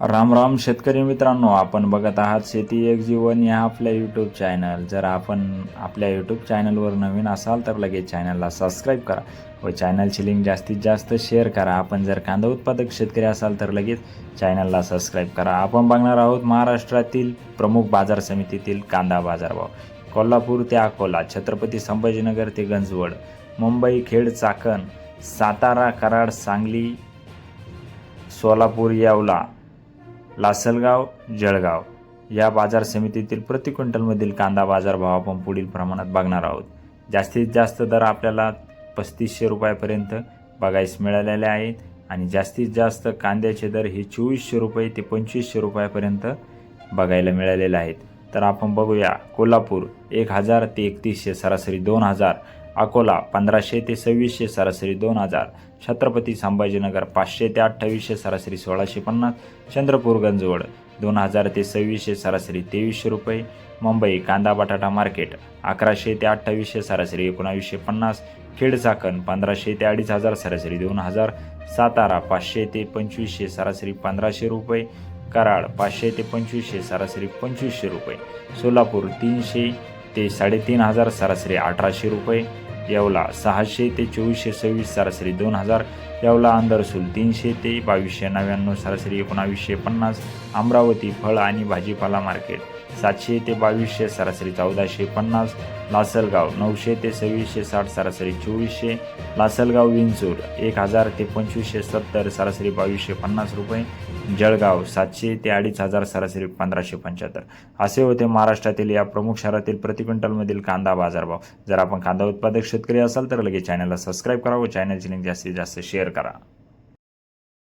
राम राम शेतकरी मित्रांनो आपण बघत आहात शेती एक जीवन या आपल्या यूट्यूब चॅनल जर आपण आपल्या यूट्यूब चॅनलवर नवीन असाल तर लगेच चॅनलला सबस्क्राईब करा व चॅनलची लिंक जास्तीत जास्त शेअर करा. आपण जर कांदा उत्पादक शेतकरी असाल तर लगेच चॅनलला सबस्क्राईब करा. आपण बघणार आहोत महाराष्ट्रातील प्रमुख बाजार समितीतील कांदा बाजारभाव. कोल्हापूर ते अकोला छत्रपती संभाजीनगर ते गंजवड मुंबई खेड चाकण सातारा कराड सांगली सोलापूर येवला लासलगाव जळगाव या बाजार समितीतील प्रति क्विंटलमधील कांदा बाजारभाव आपण पुढील प्रमाणात बघणार आहोत. जास्तीत जास्त दर आपल्याला पस्तीसशे रुपयापर्यंत बघायस मिळालेले आहेत आणि जास्तीत जास्त कांद्याचे दर हे चोवीसशे रुपये ते पंचवीसशे रुपयापर्यंत बघायला मिळालेले आहेत. तर आपण बघूया कोल्हापूर एक हजार ते एकतीसशे सरासरी दोन हजार अकोला पंधराशे ते सव्वीसशे सरासरी दोन हजार छत्रपती संभाजीनगर पाचशे ते अठ्ठावीसशे सरासरी सोळाशे पन्नास चंद्रपूर गंजवड दोन हजार ते सव्वीसशे सरासरी तेवीसशे रुपये मुंबई कांदा बटाटा मार्केट अकराशे ते अठ्ठावीसशे सरासरी एकोणावीसशे पन्नास खेड चाकण पंधराशे ते अडीच हजार सरासरी दोन हजार सातारा पाचशे ते पंचवीसशे सरासरी पंधराशे रुपये कराड पाचशे ते पंचवीसशे सरासरी पंचवीसशे रुपये सोलापूर तीनशे ते साडेतीन हजार सरासरी अठराशे रुपये येवला सहाशे ते चोवीसशे सव्वीस सरासरी दोन हजार येवला अंधरसूल तीनशे ते बावीसशे नव्याण्णव सरासरी एकोणावीसशे पन्नास अमरावती फळ आणि भाजीपाला मार्केट सातशे ते बावीसशे सरासरी चौदाशे पन्नास लासलगाव नऊशे ते सव्वीसशे साठ सरासरी चोवीसशे लासलगाव विंचूर एक हजार ते पंचवीसशे सत्तर सरासरी बावीसशे पन्नास रुपये जळगाव सातशे ते अडीच हजार सरासरी पंधराशे पंच्याहत्तर. असे होते महाराष्ट्रातील या प्रमुख शहरातील प्रति क्विंटलमधील कांदा बाजारभाव. जर आपण कांदा उत्पादक शेतकरी असाल तर लगेच चॅनलला सबस्क्राईब करा व चॅनलची लिंक जास्तीत जास्त शेअर करा.